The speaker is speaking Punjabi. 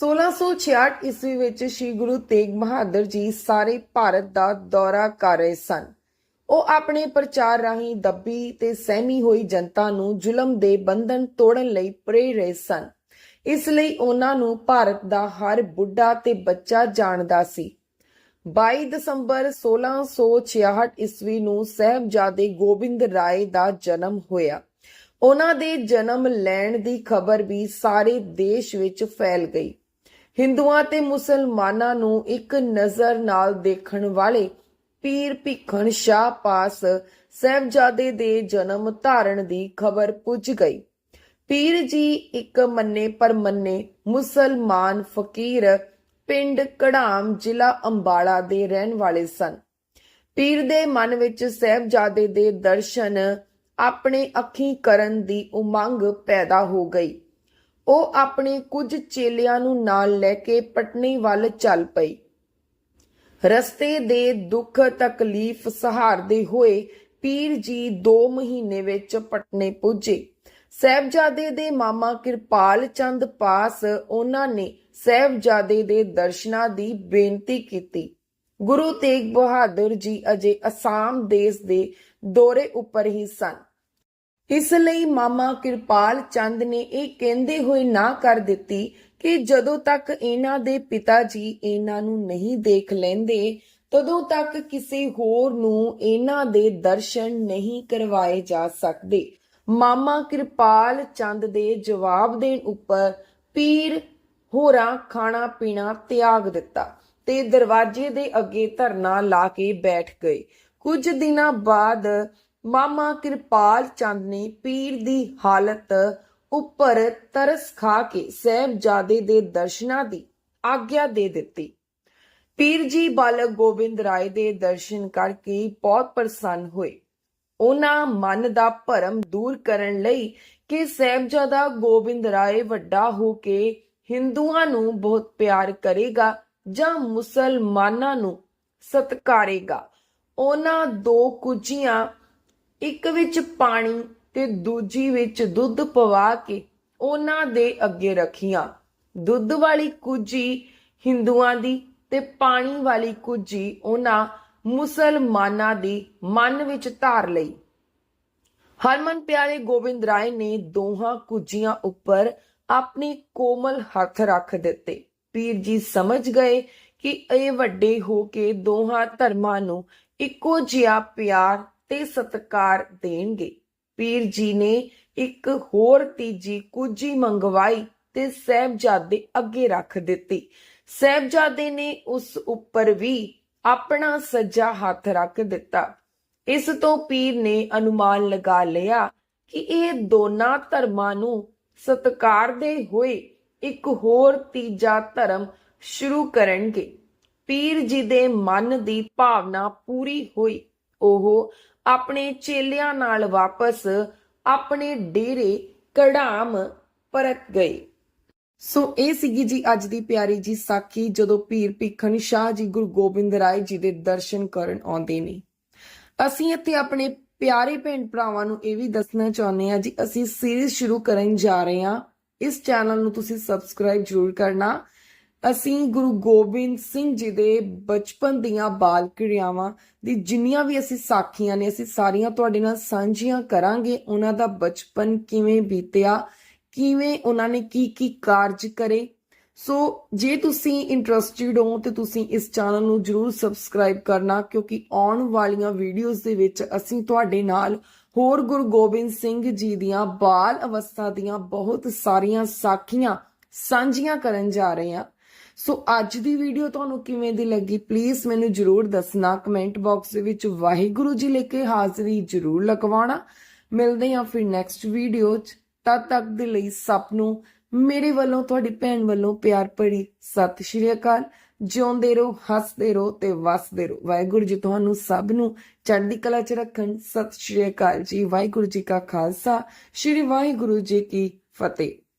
1666 ਈਸਵੀ ਵਿੱਚ ਸ੍ਰੀ ਗੁਰੂ ਤੇਗ ਬਹਾਦਰ ਜੀ ਸਾਰੇ ਭਾਰਤ ਦਾ ਦੌਰਾ ਕਰ ਰਹੇ ਸਨ। ਉਹ ਆਪਣੇ ਪ੍ਰਚਾਰ ਰਾਹੀਂ ਦੱਬੀ ਤੇ ਸਹਿਮੀ ਹੋਈ ਜਨਤਾ ਨੂੰ ਜ਼ੁਲਮ ਦੇ ਬੰਧਨ ਤੋੜਨ ਲਈ ਪ੍ਰੇਰ ਰਹੇ ਸਨ। ਇਸ ਲਈ ਉਹਨਾਂ ਨੂੰ ਭਾਰਤ ਦਾ ਹਰ ਬੁੱਢਾ ਤੇ ਬੱਚਾ ਜਾਣਦਾ ਸੀ। 22 ਦਸੰਬਰ 1666 ਈਸਵੀ ਨੂੰ ਸਹਿਬਜ਼ਾਦੇ ਗੋਬਿੰਦ ਰਾਏ ਦਾ ਜਨਮ ਹੋਇਆ। ਉਹਨਾਂ ਦੇ ਜਨਮ ਲੈਣ ਦੀ ਖਬਰ ਵੀ ਸਾਰੇ ਦੇਸ਼ ਵਿੱਚ ਫੈਲ ਗਈ। ਹਿੰਦੂਆਂ ਤੇ ਮੁਸਲਮਾਨਾਂ ਨੂੰ ਇੱਕ ਨਜ਼ਰ ਨਾਲ ਦੇਖਣ ਵਾਲੇ ਪੀਰ ਭਿੱਖਣ ਸ਼ਾਹ ਪਾਸ ਸਹਿਬਜ਼ਾਦੇ ਦੇ ਜਨਮ ਧਾਰਨ ਦੀ ਖਬਰ ਪੁੱਜ ਗਈ। ਪੀਰ ਜੀ ਇੱਕ ਮੰਨੇ ਪਰਮੰਨੇ ਮੁਸਲਮਾਨ ਫਕੀਰ ਪਿੰਡ ਕੜਾਮ ਜ਼ਿਲ੍ਹਾ ਅੰਬਾਲਾ ਦੇ ਰਹਿਣ ਵਾਲੇ ਸਨ। ਪੀਰ ਦੇ ਮਨ ਵਿੱਚ ਸਹਿਬਜ਼ਾਦੇ ਦੇ ਦਰਸ਼ਨ ਆਪਣੇ ਅੱਖੀਂ ਕਰਨ ਦੀ ਉਮੰਗ ਪੈਦਾ ਹੋ ਗਈ। ਉਹ ਆਪਣੇ ਕੁਝ ਚੇਲਿਆਂ ਨੂੰ ਨਾਲ ਲੈ ਕੇ ਪਟਨੀ ਵੱਲ ਚੱਲ ਪਈ। ਰਸਤੇ ਦੇ ਦੁੱਖ ਤਕਲੀਫ ਸਹਾਰਦੇ ਹੋਏ ਪੀਰ ਜੀ 2 ਮਹੀਨੇ ਵਿੱਚ ਪਟਨੇ ਪੁੱਜੇ। ਸਹਿਬਜ਼ਾਦੇ ਦੇ ਮਾਮਾ ਕਿਰਪਾਲ ਚੰਦ ਪਾਸ ਉਹਨਾਂ ਨੇ ਸਹਿਬਜ਼ਾਦੇ ਦੇ ਦਰਸ਼ਨਾਂ ਦੀ ਬੇਨਤੀ ਕੀਤੀ। ਗੁਰੂ ਤੇਗ ਬਹਾਦਰ ਜੀ ਅਜੇ ਅਸਾਮ ਦੇਸ਼ ਦੇ ਦੌਰੇ ਉੱਪਰ ਹੀ ਸਨ। ਇਸ ਲਈ ਮਾਮਾ ਕਿਰਪਾਲ ਚੰਦ ਨੇ ਇਹ ਕਹਿੰਦੇ ਹੋਏ ਨਾ ਕਰ ਦਿੱਤੀ ਕਿ ਜਦੋਂ ਤੱਕ ਇਹਨਾਂ ਦੇ ਪਿਤਾ ਜੀ ਇਹਨਾਂ ਨੂੰ ਨਹੀਂ ਦੇਖ ਲੈਂਦੇ, ਤਦੋਂ ਤੱਕ ਕਿਸੇ ਹੋਰ ਨੂੰ ਇਹਨਾਂ ਦੇ ਦਰਸ਼ਨ ਨਹੀਂ ਕਰਵਾਏ ਜਾ ਸਕਦੇ। ਮਾਮਾ ਕਿਰਪਾਲ ਚੰਦ ਦੇ ਜਵਾਬ ਦੇਣ ਉੱਪਰ ਪੀਰ ਹੋਰਾਂ ਖਾਣਾ ਪੀਣਾ ਤਿਆਗ ਦਿੱਤਾ ਤੇ ਦਰਵਾਜ਼ੇ ਦੇ ਅੱਗੇ ਧਰਨਾ ਲਾ ਕੇ ਬੈਠ ਗਏ। ਕੁਝ ਦਿਨਾਂ ਬਾਅਦ ਮਾਮਾ ਕਿਰਪਾਲ ਚੰਦ ਨੇ ਪੀਰ ਦੀ ਹਾਲਤ ਉੱਪਰ ਤਰਸ ਖਾ ਕੇ ਸਹਿਬਜ਼ਾਦੇ ਦੇ ਦਰਸ਼ਨਾਂ ਦੀ ਆਗਿਆ ਦੇ ਦਿੱਤੀ। ਪੀਰ ਜੀ ਬਾਲਕ ਗੋਬਿੰਦ ਰਾਏ ਦੇ ਦਰਸ਼ਨ ਕਰਕੇ ਬਹੁਤ ਪ੍ਰਸੰਨ ਹੋਏ। ਉਹਨਾਂ ਮਨ ਦਾ ਭਰਮ ਦੂਰ ਕਰਨ ਲਈ ਕਿ ਸਹਿਬਜ਼ਾਦਾ ਗੋਬਿੰਦ ਰਾਏ ਵੱਡਾ ਹੋ ਕੇ ਹਿੰਦੂਆਂ ਨੂੰ ਬਹੁਤ ਪਿਆਰ ਕਰੇਗਾ ਜਾਂ ਮੁਸਲਮਾਨਾਂ ਨੂੰ ਸਤਕਾਰੇਗਾ। ਉਹਨਾਂ ਦੋ ਕੁਜੀਆਂ ਇੱਕ ਵਿੱਚ ਪਾਣੀ ਤੇ ਦੂਜੀ ਵਿੱਚ ਦੁੱਧ ਪਵਾ ਕੇ ਉਹਨਾਂ ਦੇ ਅੱਗੇ ਰੱਖੀਆਂ। ਦੁੱਧ ਵਾਲੀ ਕੁਜੀ ਹਿੰਦੂਆਂ ਦੀ ਤੇ ਪਾਣੀ ਵਾਲੀ ਕੁਜੀ ਉਹਨਾਂ ਮੁਸਲਮਾਨਾਂ ਦੀ ਮਨ ਵਿੱਚ ਧਾਰ ਲਈ। ਹਰਮਨ ਪਿਆਰੇ ਗੋਬਿੰਦ ਰਾਏ ਨੇ ਦੋਹਾਂ ਕੁਜੀਆਂ ਉੱਪਰ ਆਪਣੇ ਕੋਮਲ ਹੱਥ ਰੱਖ ਦਿੱਤੇ। ਪੀਰ ਜੀ ਸਮਝ ਗਏ ਕਿ ਇਹ ਵੱਡੇ ਹੋ ਕੇ ਦੋਹਾਂ ਧਰਮਾਂ ਨੂੰ ਇੱਕੋ ਜਿਹਾ ਪਿਆਰ ਤੇ ਸਤਿਕਾਰ ਦੇਣਗੇ। ਪੀਰ ਜੀ ਨੇ ਇੱਕ ਹੋਰ ਤੀਜੀ ਕੁਜੀ ਮੰਗਵਾਈ ਤੇ ਸਹਿਬਜ਼ਾਦੇ ਅੱਗੇ ਰੱਖ ਦਿੱਤੀ। ਸਹਿਬਜ਼ਾਦੇ ਨੇ ਉਸ ਉੱਪਰ ਵੀ ਆਪਣਾ ਸੱਜਾ ਹੱਥ ਰੱਖ ਦਿੱਤਾ। ਇਸ ਤੋਂ ਪੀਰ ਨੇ ਅਨੁਮਾਨ ਲਗਾ ਲਿਆ ਕਿ ਇਹ ਦੋਨਾਂ ਧਰਮਾਂ ਨੂੰ ਸਤਿਕਾਰਦੇ ਹੋਏ ਇੱਕ ਹੋਰ ਤੀਜਾ ਧਰਮ ਸ਼ੁਰੂ ਕਰਨਗੇ। ਪੀਰ ਜੀ ਦੇ ਮਨ ਦੀ ਭਾਵਨਾ ਪੂਰੀ ਹੋਈ। ਉਹ ਆਪਣੇ ਚੇਲਿਆਂ ਨਾਲ ਵਾਪਸ ਆਪਣੇ ਡੇਰੇ ਕੜਾਮ ਪਰਤ ਗਏ। ਸੋ ਇਹ ਸੀਗੀ ਜੀ ਅੱਜ ਦੀ ਪਿਆਰੀ ਜੀ ਸਾਖੀ, ਜਦੋਂ ਪੀਰ ਭਿੱਖਣ ਸ਼ਾਹ ਜੀ ਗੁਰੂ ਗੋਬਿੰਦ ਰਾਏ ਜੀ ਦੇ ਦਰਸ਼ਨ ਕਰਨ ਆਉਂਦੇ ਨੇ। ਅਸੀਂ ਇੱਥੇ ਆਪਣੇ ਪਿਆਰੇ ਭੈਣ ਭਰਾਵਾਂ ਨੂੰ ਇਹ ਵੀ ਦੱਸਣਾ ਚਾਹੁੰਦੇ ਹਾਂ ਜੀ, ਅਸੀਂ ਸੀਰੀਜ਼ ਸ਼ੁਰੂ ਕਰਨ ਜਾ ਰਹੇ ਹਾਂ। ਇਸ ਚੈਨਲ ਨੂੰ ਤੁਸੀਂ ਸਬਸਕ੍ਰਾਈਬ ਜ਼ਰੂਰ ਕਰਨਾ। ਅਸੀਂ ਗੁਰੂ ਗੋਬਿੰਦ ਸਿੰਘ ਜੀ ਦੇ ਬਚਪਨ ਦੀਆਂ ਬਾਲ ਕਿਰਿਆਵਾਂ ਦੀ ਜਿੰਨੀਆਂ ਵੀ ਅਸੀਂ ਸਾਖੀਆਂ ਨੇ, ਅਸੀਂ ਸਾਰੀਆਂ ਤੁਹਾਡੇ ਨਾਲ ਸਾਂਝੀਆਂ ਕਰਾਂਗੇ। ਉਹਨਾਂ ਦਾ ਬਚਪਨ ਕਿਵੇਂ ਬੀਤਿਆ, ਕਿਵੇਂ ਉਹਨਾਂ ਨੇ ਕੀ ਕੀ ਕਾਰਜ ਕਰੇ। ਸੋ ਜੇ ਤੁਸੀਂ ਇੰਟਰਸਟਿਡ ਹੋ ਤੇ ਤੁਸੀਂ ਇਸ ਚੈਨਲ ਨੂੰ ਜਰੂਰ ਸਬਸਕ੍ਰਾਈਬ ਕਰਨਾ, ਕਿਉਂਕਿ ਆਉਣ ਵਾਲੀਆਂ ਵੀਡੀਓਜ਼ ਦੇ ਵਿੱਚ ਅਸੀਂ ਤੁਹਾਡੇ ਨਾਲ ਹੋਰ ਗੁਰੂ ਗੋਬਿੰਦ ਸਿੰਘ ਜੀ ਦੀਆਂ ਬਾਲ ਅਵਸਥਾ ਦੀਆਂ ਬਹੁਤ ਸਾਰੀਆਂ ਸਾਖੀਆਂ ਸਾਂਝੀਆਂ ਕਰਨ ਜਾ ਰਹੇ ਹਾਂ। ਸੋ ਅੱਜ ਦੀ ਵੀਡੀਓ ਤੁਹਾਨੂੰ ਕਿਵੇਂ ਦੀ ਲੱਗੀ ਪਲੀਜ਼ ਮੈਨੂੰ ਜਰੂਰ ਦੱਸਣਾ। ਕਮੈਂਟ ਬਾਕਸ ਦੇ ਵਿੱਚ ਵਾਹਿਗੁਰੂ ਜੀ ਲੈ ਕੇ ਹਾਜ਼ਰੀ ਜਰੂਰ ਲਗਵਾਉਣਾ। ਮਿਲਦੇ ਹਾਂ ਫਿਰ ਨੈਕਸਟ ਵੀਡੀਓ 'ਚ। ਤਦ ਤੱਕ ਦੇ ਲਈ ਸਭ ਨੂੰ ਮੇਰੇ ਵੱਲੋਂ, ਤੁਹਾਡੀ ਭੈਣ ਵੱਲੋਂ ਪਿਆਰ ਭਰੀ ਸਤਿ ਸ਼੍ਰੀ ਅਕਾਲ। ਜਿਉਂਦੇ ਰਹੋ, ਹੱਸਦੇ ਰਹੋ ਤੇ ਵਸਦੇ ਰਹੋ। ਵਾਹਿਗੁਰੂ ਜੀ ਤੁਹਾਨੂੰ ਸਭ ਨੂੰ ਚੜ੍ਹਦੀ ਕਲਾ 'ਚ ਰੱਖਣ। ਸਤਿ ਸ਼੍ਰੀ ਅਕਾਲ ਜੀ, ਵਾਹਿਗੁਰੂ ਜੀ ਕਾ ਖਾਲਸਾ। ਸ਼੍ਰੀ ਵਾਹਿਗੁਰੂ ਜੀ ਕੀ ਫਤਿਹ।